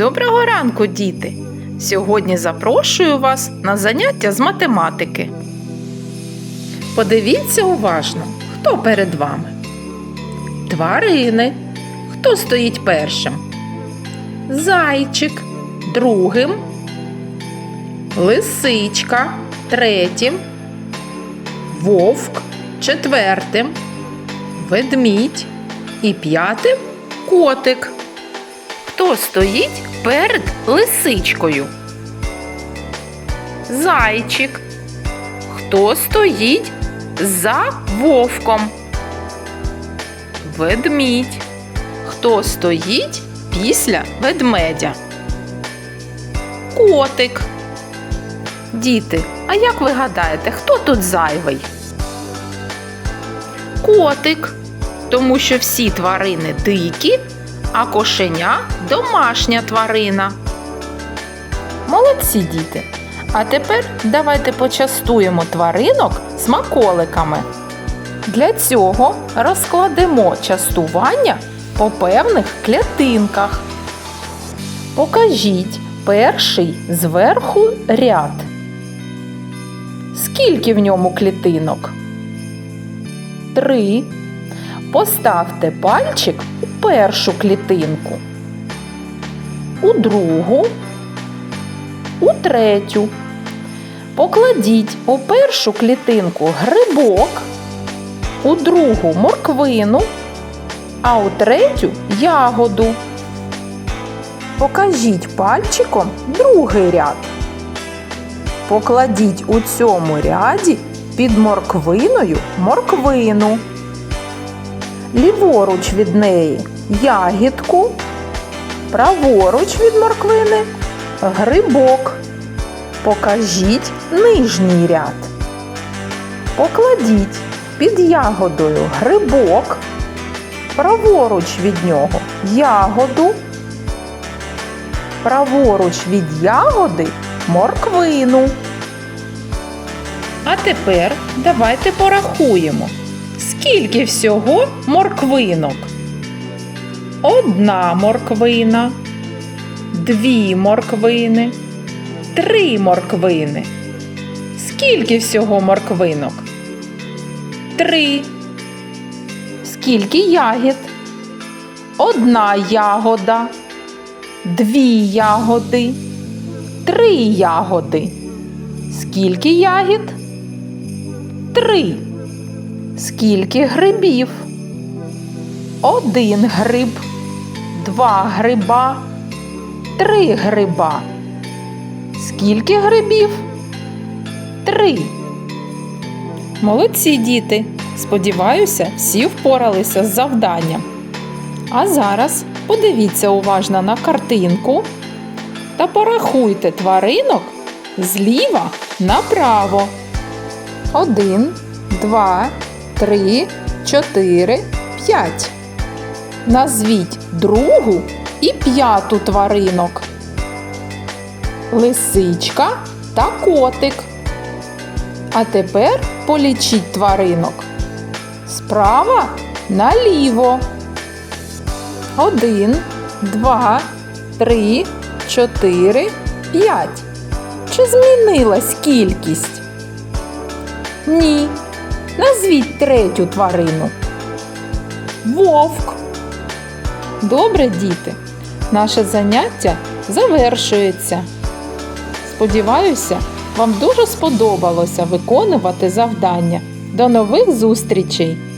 Доброго ранку, діти! Сьогодні запрошую вас на заняття з математики. Подивіться уважно, хто перед вами. Тварини. Хто стоїть першим? Зайчик другим. Лисичка третім. Вовк четвертим. Ведмідь і п'ятим котик. Хто стоїть перед лисичкою? Зайчик. Хто стоїть за вовком? Ведмідь. Хто стоїть після ведмедя? Котик. Діти, а як ви гадаєте, хто тут зайвий? Котик. Тому що всі тварини дикі, а кошеня домашня тварина. Молодці діти. А тепер давайте почастуємо тваринок смаколиками. Для цього розкладемо частування по певних клітинках. Покажіть перший зверху ряд. Скільки в ньому клітинок? Три. Поставте пальчик у першу клітинку, у другу, у третю. Покладіть у першу клітинку грибок, у другу морквину, а у третю ягоду. Покажіть пальчиком другий ряд. Покладіть у цьому ряді під морквиною морквину ліворуч від неї ягідку, праворуч від морквини грибок. Покажіть нижній ряд. Покладіть під ягодою грибок, праворуч від нього ягоду, праворуч від ягоди морквину. А тепер давайте порахуємо. Скільки всього морквинок? Одна морквина, дві морквини, три морквини. Скільки всього морквинок? Три. Скільки ягід? Одна ягода, дві ягоди, три ягоди. Скільки ягід? Три. Скільки грибів? Один гриб, два гриба, три гриба. Скільки грибів? Три. Молодці діти. Сподіваюся, всі впоралися з завданням. А зараз подивіться уважно на картинку та порахуйте тваринок зліва направо. Один, два, три, чотири, п'ять. Назвіть другу і п'яту тваринок. Лисичка та котик. А тепер полічіть тваринок. Справа наліво. Один, два, три, чотири, п'ять. Чи змінилась кількість? Ні. Назвіть третю тварину. Вовк. Добре, діти. Наше заняття завершується. Сподіваюся, вам дуже сподобалося виконувати завдання. До нових зустрічей!